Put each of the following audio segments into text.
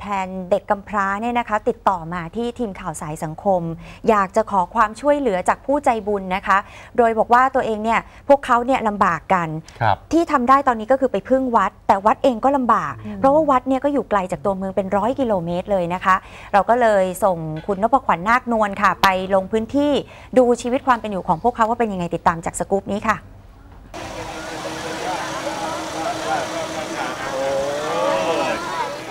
แทนเด็กกำพร้าเนี่ยนะคะ ติดต่อมาที่ทีมข่าวสายสังคม อยากจะขอความช่วยเหลือจากผู้ใจบุญนะคะ โดยบอกว่าตัวเองเนี่ยพวกเขาเนี่ยลำบากกันครับที่ทำได้ตอนนี้ก็คือไปพึ่งวัด แต่วัดเองก็ลำบาก เพราะว่าวัดเนี่ยก็อยู่ไกลจากตัวเมืองเป็นร้อยกิโลเมตรเลยนะคะ เราก็เลยส่งคุณนพขวัญนาคนวลค่ะ ไปลงพื้นที่ดูชีวิตความเป็นอยู่ของพวกเขาว่าเป็นยังไงติดตามจากสกู๊ปนี้ค่ะ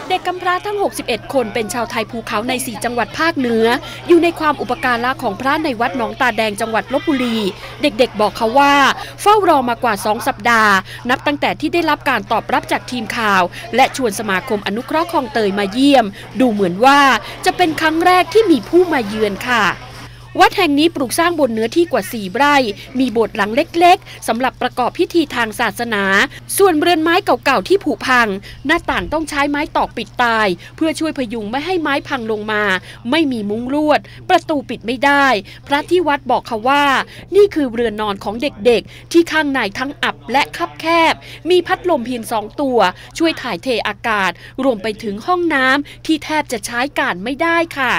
เด็ กกำพร้าทั้ง 61 คนเป็นชาวไทยภูเขาใน 4 จังหวัดภาคเหนือ อยู่ในความอุปการะของพระในวัดหนองตาแดงจังหวัดลบบุรี เด็กๆบอกเขาว่า เฝ้ารอมากว่า 2 สัปดาห์ นับตั้งแต่ที่ได้รับการตอบรับจากทีมข่าว และชวนสมาคมอนุเคราะห์คลองเตยมาเยี่ยม ดูเหมือนว่าจะเป็นครั้งแรกที่มีผู้มาเยือนค่ะ วัดแห่งนี้ปลูกสร้างบนเนื้อที่กว่า4ไร่ มีโบสถ์หลังเล็กๆสำหรับประกอบพิธีทางศาสนา ส่วนเรือนไม้เก่าๆที่ผุพัง หน้าต่างต้องใช้ไม้ตอกปิดตาย เพื่อช่วยพยุงไม่ให้ไม้พังลงมา ไม่มีมุ้งลวด ประตูปิดไม่ได้ พระที่วัดบอกเขาว่า นี่คือเรือนนอนของเด็กๆ ที่ข้างในทั้งอับและคับแคบ มีพัดลมเพียงสองตัว ช่วยถ่ายเทอากาศ รวมไปถึงห้องน้ำที่แทบจะใช้การไม่ได้ค่ะ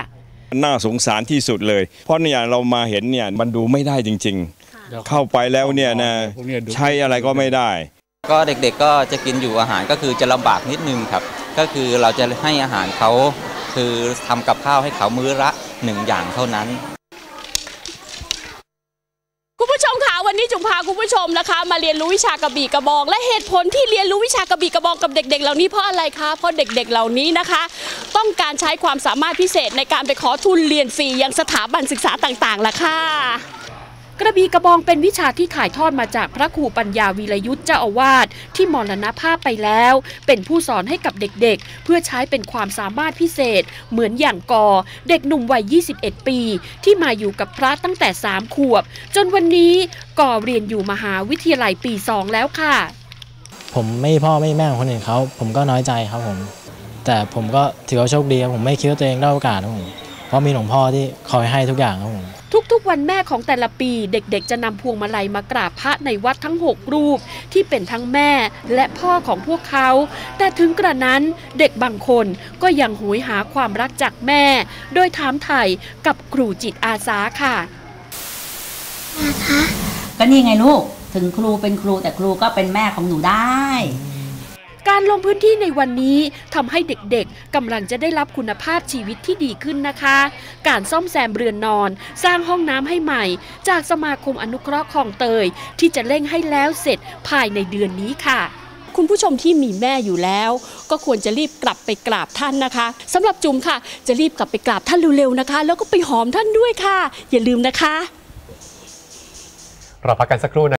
น่าสงสารที่สุดเลย เพราะเนี่ยเรามาเห็นเนี่ยมันดูไม่ได้จริง ๆ เข้าไปแล้วเนี่ยนะใช้อะไรก็ไม่ได้ ก็เด็กๆก็จะกินอยู่อาหารก็คือจะลำบากนิดนึงครับ ก็คือเราจะให้อาหารเขาคือทำกับข้าวให้เขามื้อละหนึ่งอย่างเท่านั้น คุณผู้ชมคะวันนี้จุ๋ม พาคุณผู้ชมนะคะ มาเรียนรู้วิชากระบี่กระบอง และเหตุผลที่เรียนรู้วิชากระบี่กระบองกับเด็ก ๆ เหล่านี้เพราะอะไรคะเพราะเด็ก ๆ เหล่านี้นะคะ ต้องการใช้ความสามารถพิเศษในการไปขอทุนเรียนฟรียังสถาบันศึกษาต่างๆล่ะค่ะ กระบี่กระบองเป็นวิชาที่ถ่ายทอดมาจากพระครูปัญญาวีรยุทธ์เจ้าอาวาสที่มรณภาพไปแล้ว เป็นผู้สอนให้กับเด็กๆ เพื่อใช้เป็นความสามารถพิเศษ เหมือนอย่างกอ เด็กหนุ่มวัย 21 ปี ที่มาอยู่กับพระตั้งแต่ 3 ขวบ จนวันนี้กอเรียนอยู่มหาวิทยาลัยปี 2 แล้วค่ะ ผมไม่พ่อไม่แม่ของคนอื่นเขาผมก็น้อยใจครับผม แต่ผมก็ถือว่าโชคดีครับผมไม่คิดว่าตัวเองได้โอกาสครับผม ราะมีหลวงพ่อที่คอยให้ทุกอย่างครับผมทุกๆ วันแม่ของแต่ละปีเด็กๆ จะนำพวงมาลัยมากราบพระในวัดทั้ง 6 รูป ที่เป็นทั้งแม่และพ่อของพวกเขา แต่ถึงกระนั้นเด็กบางคนก็ยังหวยหาความรักจากแม่ โดยถามไถ่กับครูจิตอาสาค่ะก็นี่ไงลูกถึงครูเป็นครูแต่ครูก็เป็นแม่ของหนูได้ การลงพื้นที่ในวันนี้ทำให้เด็กๆกำลังจะได้รับคุณภาพชีวิตที่ดีขึ้นนะคะ การซ่อมแซมเรือนนอน สร้างห้องน้ำให้ใหม่ จากสมาคมอนุเคราะห์คลองเตย ที่จะเร่งให้แล้วเสร็จภายในเดือนนี้ค่ะคุณผู้ชมที่มีแม่อยู่แล้ว ก็ควรจะรีบกลับไปกราบท่านนะคะสำหรับจุ๋มค่ะ จะรีบกลับไปกราบท่านเร็วๆนะคะ แล้วก็ไปหอมท่านด้วยค่ะ อย่าลืมนะคะเราพักกันสักครู่นะ